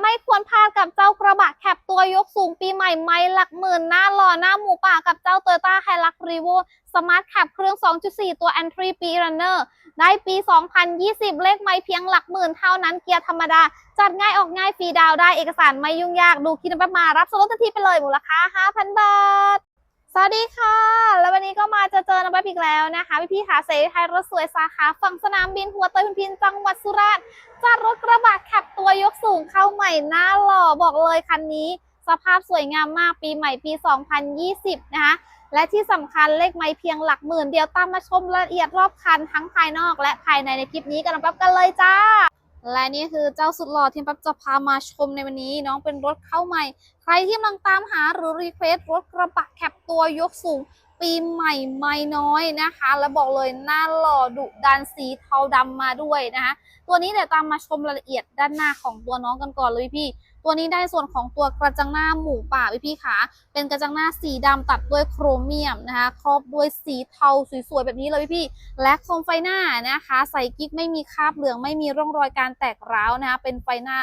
ไม่ควรพลาดกับเจ้ากระบะแคปตัวยกสูงปีใหม่ไม่หลักหมื่นหน้าหล่อหน้าหมูป่ากับเจ้าเตอร์ต้าไฮลักรีโวสมาร์ทแคปเครื่อง 2.4 ตัว Entry ปี Runner ได้ปี 2020 เลขไม่เพียงหลักหมื่นเท่านั้นเกียร์ธรรมดา จัดง่ายออกง่ายฟรีดาวได้เอกสารไม่ยุ่งยาก ดูคิดนำมารับส่วนลดทันทีไปเลยมูลค่า 5,000 บาท สวัสดีค่ะ แล้ววันนี้ก็มาจอเจอน้ำแบบอีกแล้วนะคะ พี่พี่ขาเสรีไทยรถสวยสาขาฝั่งสนามบินหัวเตยพินพินจังหวัดสุราษฎร์จัดรถกระบะแคปตัวยกสูงเข้าใหม่หน้าหล่อบอกเลยคันนี้ สภาพสวยงามมากปีใหม่ปี 2020 นะคะและที่สำคัญเลขไม่เพียงหลักหมื่นเดียวตามมาชมรายละเอียดรอบคันทั้งภายนอกและภายในในคลิปนี้กันรับกันเลยจ้า และนี่คือเจ้าสุดหล่อที่ปั๊บจะพามาชมในวันนี้น้องเป็นรถเข้าใหม่ ใครที่กำลังตามหาหรือรีเควสรถกระบะแคปตัวยกสูง ปีใหม่ไม่น้อยนะคะ และบอกเลยหน้าหล่อดุดันสีเทาดำมาด้วยนะคะ ตัวนี้เดี๋ยวตามมาชมรายละเอียดด้านหน้าของตัวน้องกันก่อนเลยพี่ ตัวนี้ได้ส่วนของตัวกระจังหน้าหมูป่าพี่พี่ขาเป็นกระจังหน้าสีดำตัดด้วยโครเมียมนะคะ ครอบด้วยสีเทาสวยๆแบบนี้เลยพี่พี่และโคมไฟหน้านะคะ ใส่กิ๊กไม่มีคราบเหลืองไม่มีร่องรอยการแตกร้าวนะคะเป็นไฟหน้า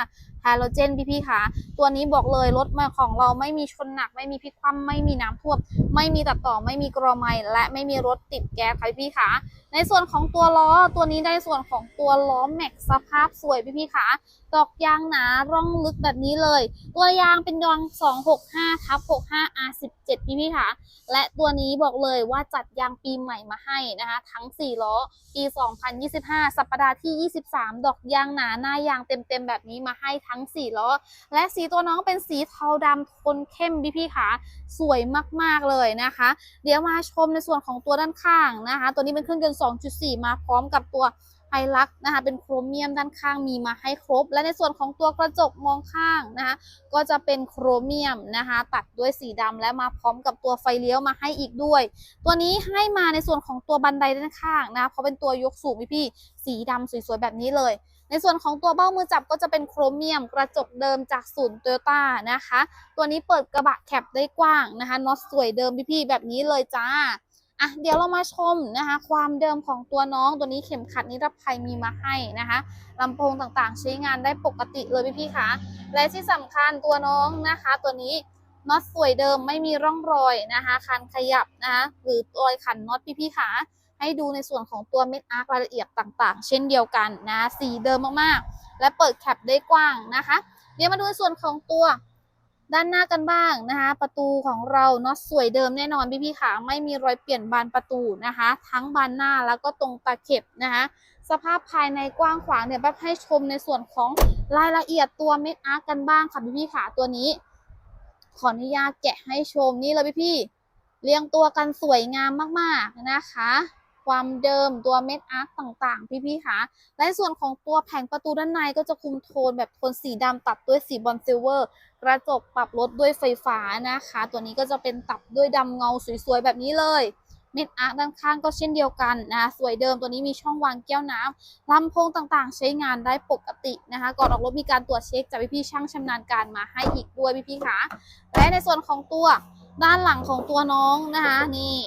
ฮาโลเจนพี่พี่ขาตัวนี้บอกเลยรถมาของเราไม่มีชนหนัก ไม่มีพิกคว่ำไม่มีน้ำท่วมไม่มีตัดต่อไม่มีกรอไมและไม่มีรถติดแก๊สค่ะพี่ขาในส่วนของตัวล้อตัวนี้ได้ส่วนของตัวล้อแม็กสภาพสวยพี่พี่ขาดอกยางหนาร่องลึกแบบนี้เลย ตัวยางเป็นยาง 265ทับ65 R17 พี่พี่ขาและตัวนี้บอกเลยว่าจัดยางปีใหม่มาให้นะคะ ทั้ง 4 ล้อ ปี 2025 สัปดาห์ที่ 23 ดอกยางหนาหน้ายางเต็มๆ แบบนี้มาให้ทั้ง4ล้อและสีตัวน้องเป็นสีเทาดำโทนเข้มพี่พี่ขาสวยมากๆเลยนะคะ เดี๋ยวมาชมในส่วนของตัวด้านข้างนะคะ ตัวนี้เป็นเครื่องยนต์2.4 มาพร้อมกับตัวไฮลักนะคะเป็นโครเมียมด้านข้างมีมาให้ครบ และในส่วนของตัวกระจกมองข้างนะคะ ก็จะเป็นโครเมียมนะคะ ตัดด้วยสีดำและมาพร้อมกับตัวไฟเลี้ยวมาให้อีกด้วย ตัวนี้ให้มาในส่วนของตัวบันไดด้านข้างนะเพราะเป็นตัวยกสูงพี่พี่สีดำสวยๆแบบนี้เลย ในส่วนของตัวเบ้ามือจับก็จะเป็นโครเมียมกระจกเดิมจากศูนย์โตโยต้านะคะ ตัวนี้เปิดกระบะแคปได้กว้างนะคะน็อตสวยเดิมพี่ๆแบบนี้เลยจ้าอะเดี๋ยวเรามาชมนะคะ ความเดิมของตัวน้องตัวนี้เข็มขัดนิรภัยมีมาให้นะคะลำโพงต่างๆ ใช้งานได้ปกติเลยพี่ๆคะและที่สำคัญตัวน้องนะคะ ตัวนี้น็อตสวยเดิมไม่มีร่องรอยนะคะคันขยับนะคะหรือรอยขันน็อตพี่ๆคะ ให้ดูในส่วนของตัวเม็ดอาร์ครายละเอียดต่างๆ เช่นเดียวกันนะสีเดิมมากๆ และเปิดแคปได้กว้างนะคะ เดี๋ยวมาดูในส่วนของตัวด้านหน้ากันบ้างนะคะ ประตูของเราเนาะสวยเดิมแน่นอนพี่พี่ขาไม่มีรอยเปลี่ยนบานประตูนะคะ ทั้งบานหน้าแล้วก็ตรงตาเข็บนะคะ สภาพภายในกว้างขวางเนี่ยแบบให้ชมในส่วนของรายละเอียดตัวเม็ดอาร์คกันบ้างค่ะพี่พี่ขาตัวนี้ ขออนุญาตแกะให้ชมนี่เลยพี่พี่เรียงตัวกันสวยงามมากๆนะคะ ความเดิมตัวเม็ดอาร์คต่างๆ พี่ๆคะและในส่วนของตัวแผงประตูด้านในก็จะคุมโทนแบบโทนสีดำตัดด้วยสีบอลซิลเวอร์ กระจกปรับลดด้วยไฟฟ้านะคะ ตัวนี้ก็จะเป็นตัดด้วยดำเงาสวยๆแบบนี้เลยเม็ดอาร์คด้านข้างก็เช่นเดียวกันนะสวยเดิมตัวนี้มีช่องวางแก้วน้ำลำโพงต่างๆ ใช้งานได้ปกตินะคะ ก่อนออกรถมีการตรวจเช็คจากพี่ๆช่างชำนาญการมาให้อีกด้วยพี่ๆคะและในส่วนของตัวด้านหลังของตัวน้องนะคะนี่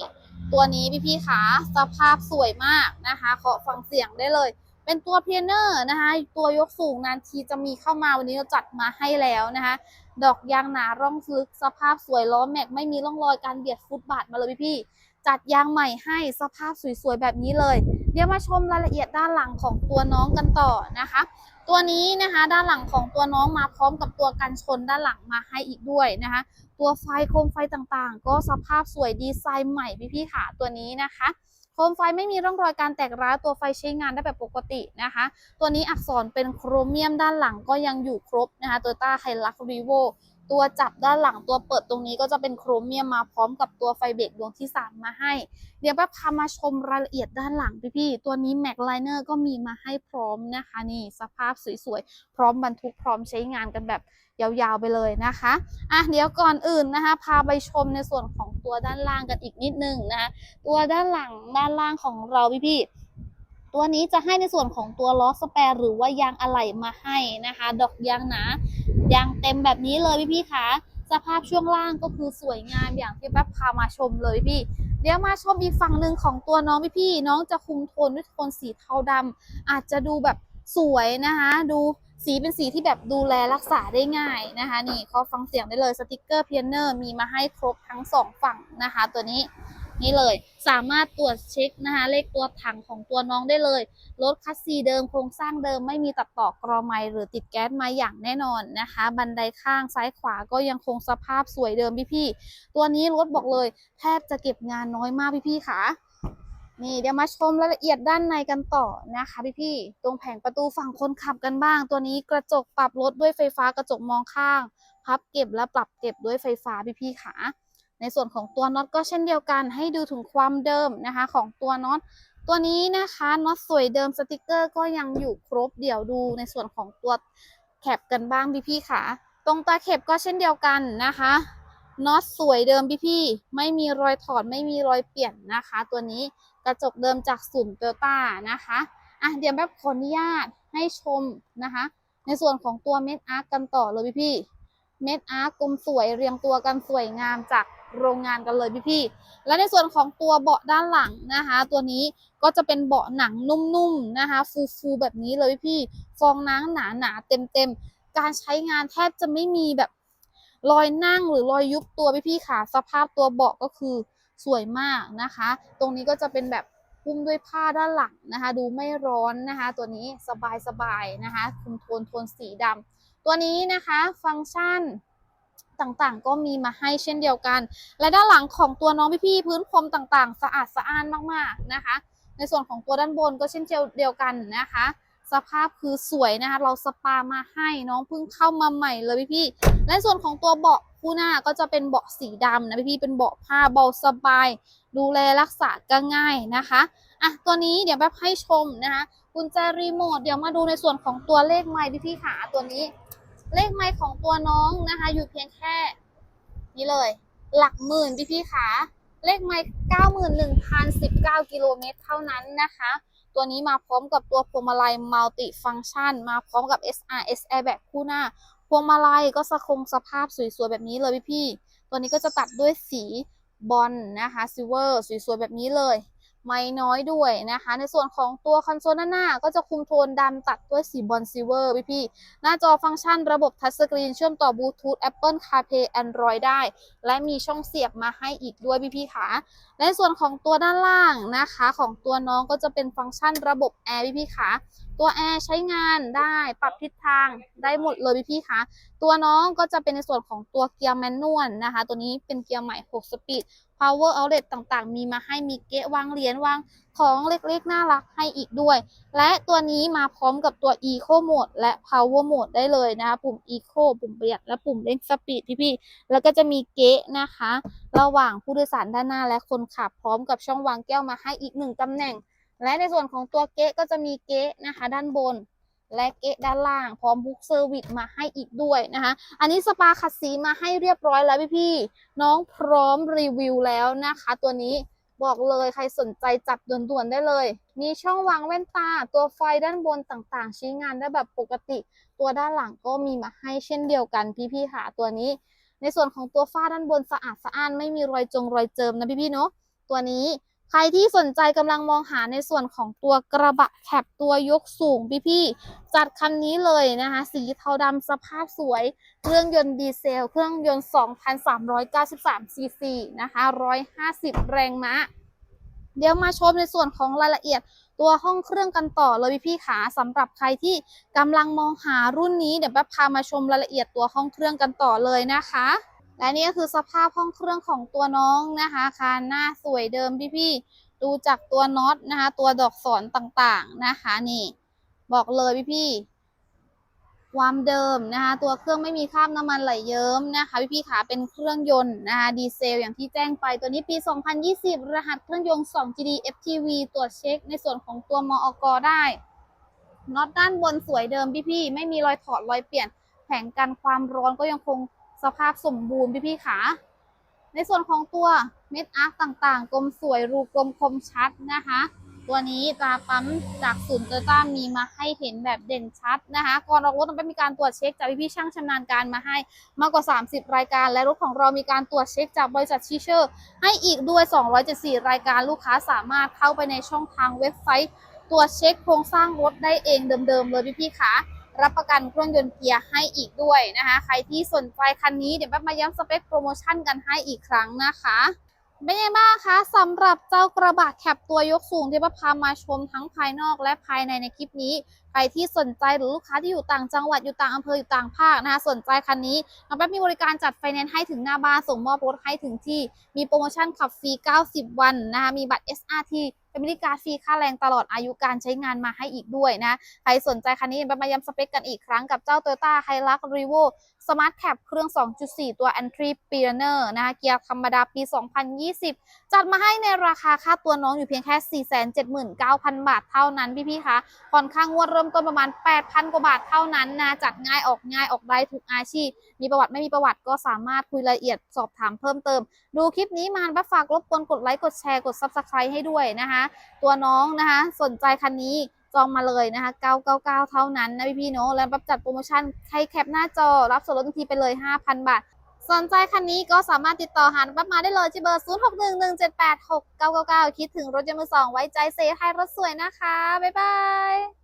ตัวนี้พี่ๆขาสภาพสวยมากนะคะขอฟังเสียงได้เลย เป็นตัวเพียเนอร์นะคะตัวยกสูงนานทีจะมีเข้ามาวันนี้เราจัดมาให้แล้วนะคะ ดอกยางหนาร่องลึกสภาพสวยล้อแม็กไม่มีร่องรอยการเบียดฟุตบาทมาเลยพี่ๆจัดยางใหม่ให้สภาพสวยๆแบบนี้เลย เดี๋ยวมาชมรายละเอียดด้านหลังของตัวน้องกันต่อนะคะ ตัวนี้นะคะด้านหลังของตัวน้องมาพร้อมกับตัวกันชนด้านหลังมาให้อีกด้วยนะคะ ตัวไฟโคมไฟต่างๆ ก็สภาพสวยดีไซน์ใหม่พี่ๆค่ะตัวนี้นะคะโคมไฟไม่มีร่องรอยการแตกร้าวตัวไฟใช้งานได้แบบปกตินะคะ ตัวนี้อักษรเป็นโครเมียมด้านหลังก็ยังอยู่ครบนะคะตัวต้าไฮลักรีโว ตัวจับด้านหลังตัวเปิดตรงนี้ก็จะเป็นโครเมียมมาพร้อมกับตัวไฟเบรกดวงที่ 3 มาให้ เดี๋ยวป๊บพามาชมรายละเอียดด้านหลังพี่ๆ ตัวนี้แม็กไลเนอร์ก็มีมาให้พร้อมนะคะนี่สภาพสวยๆ พร้อมบรรทุกพร้อมใช้งานกันแบบยาวๆไปเลยนะคะอะเดี๋ยวก่อนอื่นนะคะ พาไปชมในส่วนของตัวด้านล่างกันอีกนิดนึงนะคะตัวด้านหลังด้านล่างของเราพี่ๆ ตัวนี้จะให้ในส่วนของตัวล้อสแปร์หรือว่ายางอะไหล่มาให้นะคะ ดอกยางหนายางเต็มแบบนี้เลยพี่ๆคะสภาพช่วงล่างก็คือสวยงามอย่างที่แป๊บพามาชมเลยพี่เดี๋ยวมาชมอีกฝั่งหนึ่งของตัวน้องพี่ๆน้องจะคุมโทนด้วยโทนสีเทาดำอาจจะดูแบบสวยนะคะ ดูสีเป็นสีที่แบบดูแลรักษาได้ง่ายนะคะ นี่เขาฟังเสียงได้เลยสติกเกอร์เพียนเนอร์มีมาให้ครบทั้งสองฝั่งนะคะ ตัวนี้ นี่เลย สามารถตรวจเช็คนะคะเลขตัวถังของตัวน้องได้เลย รถคัสซีเดิมโครงสร้างเดิมไม่มีตัดต่อกรอไม้หรือติดแก๊สมาอย่างแน่นอนนะคะ บันไดข้างซ้ายขวาก็ยังคงสภาพสวยเดิมพี่ๆตัวนี้รถบอกเลยแทบจะเก็บงานน้อยมากพี่ๆค่ะนี่เดี๋ยวมาชมรายละเอียดด้านในกันต่อนะคะพี่ๆตรงแผงประตูฝั่งคนขับกันบ้าง ตัวนี้กระจกปรับรถด้วยไฟฟ้ากระจกมองข้าง พับเก็บและปรับเก็บด้วยไฟฟ้าพี่ๆค่ะ ในส่วนของตัวน็อตก็เช่นเดียวกัน ให้ดูถึงความเดิมนะคะของตัวน็อตตัวนี้นะคะน็อตสวยเดิมสติกเกอร์ก็ยังอยู่ครบเดี๋ยวดูในส่วนของตัวแคปกันบ้างพี่ๆค่ะ ตรงตาเข็บก็เช่นเดียวกันนะคะน็อตสวยเดิมพี่ๆไม่มีรอยถอดไม่มีรอยเปลี่ยนนะคะ ตัวนี้กระจกเดิมจากศูนย์โตโยต้านะคะอะเดี๋ยวแบบขออนุญาตให้ชมนะคะ ในส่วนของตัวเม็ดอาร์กันต่อเลยพี่ๆเม็ดอาร์กลมสวยเรียงตัวกันสวยงามจาก โรงงานกันเลยพี่ๆ และในส่วนของตัวเบาะด้านหลังนะคะ ตัวนี้ก็จะเป็นเบาะหนังนุ่มๆนะคะ ฟูๆแบบนี้เลยพี่ฟองน้ำหนาๆเต็มๆ การใช้งานแทบจะไม่มีแบบรอยนั่งหรือรอยยุบตัวพี่ๆค่ะ สภาพตัวเบาะก็คือสวยมากนะคะ ตรงนี้ก็จะเป็นแบบหุ้มด้วยผ้าด้านหลังนะคะ ดูไม่ร้อนนะคะ ตัวนี้สบายๆนะคะคุมโทนโทนสีดำตัวนี้นะคะ ฟังก์ชัน ต่างๆ ก็มีมาให้เช่นเดียวกัน และด้านหลังของตัวน้องพี่ๆพื้นพรมต่างๆ สะอาดสะอ้านมากๆนะคะ ในส่วนของตัวด้านบนก็เช่นเดียวกันนะคะ สภาพคือสวยนะคะ เราสปามาให้น้องเพิ่งเข้ามาใหม่เลยพี่ๆและส่วนของตัวเบาะคู่หน้าก็จะเป็นเบาะสีดำนะพี่ๆเป็นเบาะผ้าเบาสบาย ดูแลรักษาก็ง่ายนะคะอะตัวนี้เดี๋ยวแบบให้ชมนะคะกุญแจรีโมทเดี๋ยวมาดูในส่วนของตัวเลขไมค์พี่ๆขาตัวนี้ เลขไมค์ของตัวน้องนะคะ อยู่เพียงแค่นี่เลย หลักหมื่นพี่พี่ขาเลขไมค์เก้าหมื่นหนึ่งพันสิบเก้ากิโลเมตรเท่านั้นนะคะ ตัวนี้มาพร้อมกับตัวพวงมาลัยมัลติฟังชัน มาพร้อมกับ SRS Airbag คู่หน้า พวงมาลัยก็สะคงสภาพสวยๆแบบนี้เลยพี่พี่ตัวนี้ก็จะตัดด้วยสีบอลนะคะซิลเวอร์สวยๆแบบนี้เลย ไม่น้อยด้วยนะคะ ในส่วนของตัวคอนโซลหน้าก็จะคุมโทนดำตัดด้วยสีบอลซิเวอร์พี่พี่หน้าจอฟังก์ชันระบบทัชสกรีนเชื่อมต่อบลูทูธ Apple CarPlay Android ได้ และมีช่องเสียบมาให้อีกด้วยพี่พี่ค่ะในส่วนของตัวด้านล่างนะคะ ของตัวน้องก็จะเป็นฟังก์ชันระบบแอร์พี่พี่ค่ะตัวแอร์ใช้งานได้ปรับทิศทางได้หมดเลยพี่พี่ๆคะตัวน้องก็จะเป็นในส่วนของตัวเกียร์แมนนวลนะคะ ตัวนี้เป็นเกียร์ใหม่ 6 สปีด power outlet ต่างๆ มีมาให้มีเกะวางเหรียญวางของเล็กๆ น่ารักให้อีกด้วย และตัวนี้มาพร้อมกับตัว eco mode และ power mode ได้เลยนะคะปุ่ม eco ปุ่มประหยัดและปุ่มเร่งสปีดพี่ๆแล้วก็จะมีเกะนะคะ ระหว่างผู้โดยสารด้านหน้าและคนขับพร้อมกับช่องวางแก้วมาให้อีกหนึ่งตำแหน่ง และในส่วนของตัวเกะก็จะมีเกะนะคะด้านบนและเกะด้านล่าง พร้อมบุ๊กเซอร์วิสมาให้อีกด้วยนะคะ อันนี้สปาขัดสีมาให้เรียบร้อยแล้วพี่ๆน้องพร้อมรีวิวแล้วนะคะ ตัวนี้บอกเลยใครสนใจจับด่วนๆได้เลย มีช่องวางแว่นตา ตัวไฟด้านบนต่างๆใช้งานได้แบบปกติ ตัวด้านหลังก็มีมาให้เช่นเดียวกันพี่ๆค่ะตัวนี้ ในส่วนของตัวฝ้าด้านบนสะอาดสะอ้านไม่มีรอยจงรอยเจิมนะพี่ๆเนาะตัวนี้ ใครที่สนใจกำลังมองหาในส่วนของตัวกระบะแคปตัวยกสูงพี่ๆจัดคันนี้เลยนะคะ สีเทาดำสภาพสวย เครื่องยนต์ดีเซล เครื่องยนต์ 2,393ซีซีนะคะ 150 แรงม้า เดี๋ยวมาชมในส่วนของรายละเอียดตัวห้องเครื่องกันต่อเลยพี่ๆขาสำหรับใครที่กำลังมองหารุ่นนี้เดี๋ยวแป๊บพามาชมรายละเอียดตัวห้องเครื่องกันต่อเลยนะคะ และนี่ก็คือสภาพห้องเครื่องของตัวน้องนะคะคานหน้าสวยเดิมพี่ๆดูจากตัวน็อตนะคะ ตัวดอกสอนต่างๆนะคะนี่บอกเลยพี่ๆความเดิมนะคะ ตัวเครื่องไม่มีคราบน้ำมันไหลเยิ้มนะคะพี่ๆขาเป็นเครื่องยนต์นะคะดีเซลอย่างที่แจ้งไปตัวนี้ปี 2020 รหัสเครื่องยนต์ 2 GD FTV ตรวจเช็คในส่วนของตัวมอกได้น็อตด้านบนสวยเดิมพี่ๆไม่มีรอยถอดรอยเปลี่ยนแผงกันความร้อนก็ยังคง สภาพสมบูรณ์พี่ๆขาในส่วนของตัวเม็ดอาร์คต่างๆ กลมสวยรูกลมคมชัดนะคะ ตัวนี้ตาปั๊มจากศูนย์โตโยต้ามีมาให้เห็นแบบเด่นชัดนะคะก่อนออกรถต้องมีการตรวจเช็คจากพี่ๆช่างชำนาญการมาให้มากกว่า 30 รายการ และรถของเรามีการตรวจเช็คจากบริษัทชีเชอร์ ให้อีกด้วย 274 รายการลูกค้าสามารถเข้าไปในช่องทางเว็บไซต์ ตรวจเช็คโครงสร้างรถได้เองเดิมๆเลยพี่ๆคะ รับประกันเครื่องยนต์เกียร์ให้อีกด้วยนะคะ ใครที่สนใจคันนี้เดี๋ยวแป๊บมาย้ำสเปคโปรโมชั่นกันให้อีกครั้งนะคะเป็นยังไงบ้างคะสำหรับเจ้ากระบะแคปตัวยกสูงที่ป้าพามาชมทั้งภายนอกและภายในในคลิปนี้ ใครที่สนใจหรือลูกค้าที่อยู่ต่างจังหวัดอยู่ต่างอำเภออยู่ต่างภาคนะคะสนใจคันนี้น้องแป๊บมีบริการจัดไฟแนนซ์ให้ถึงหน้าบ้านส่งมอบรถให้ถึงที่ มีโปรโมชั่นขับฟรี 90 วันนะคะมีบัตร SRT เป็นบริการฟรีค่าแรงตลอดอายุการใช้งานมาให้อีกด้วยนะ ใครสนใจคันนี้มาย้ำสเปคกันอีกครั้งกับเจ้า Toyota Hilux Revo Smart Cap เครื่อง 2.4 ตัว Entry p i o n e r นะคะเกียร์ธรรมดาปี 2020 จัดมาให้ในราคาค่าตัวน้องอยู่เพียงแค่ 479,000 บาทเท่านั้นพี่ๆคะผ่อนค่างงวดเริ่มต้นประมาณ 8,000 กว่าบาทเท่านั้นนะจัดง่ายออกง่ายออกได้ทุกอาชีพ มีประวัติไม่มีประวัติก็สามารถคุยรายละเอียดสอบถามเพิ่มเติม ดูคลิปนี้มาบ้าฝากรบกวนกดไลค์ กดแชร์ กด Subscribe ให้ด้วยนะคะตัวน้องนะคะ สนใจคันนี้จองมาเลยนะคะ 999 เท่านั้นนะพี่ๆเนาะแล้วรับจัดโปรโมชั่นใครแคปหน้าจอรับส่วนลดทันทีไปเลย 5,000 บาท สนใจคันนี้ก็สามารถติดต่อหารับมาได้เลยที่เบอร์ 0611786999 คิดถึงรถยนต์มือสองไว้ใจเซฟไทยรถสวยนะคะ บ๊ายบาย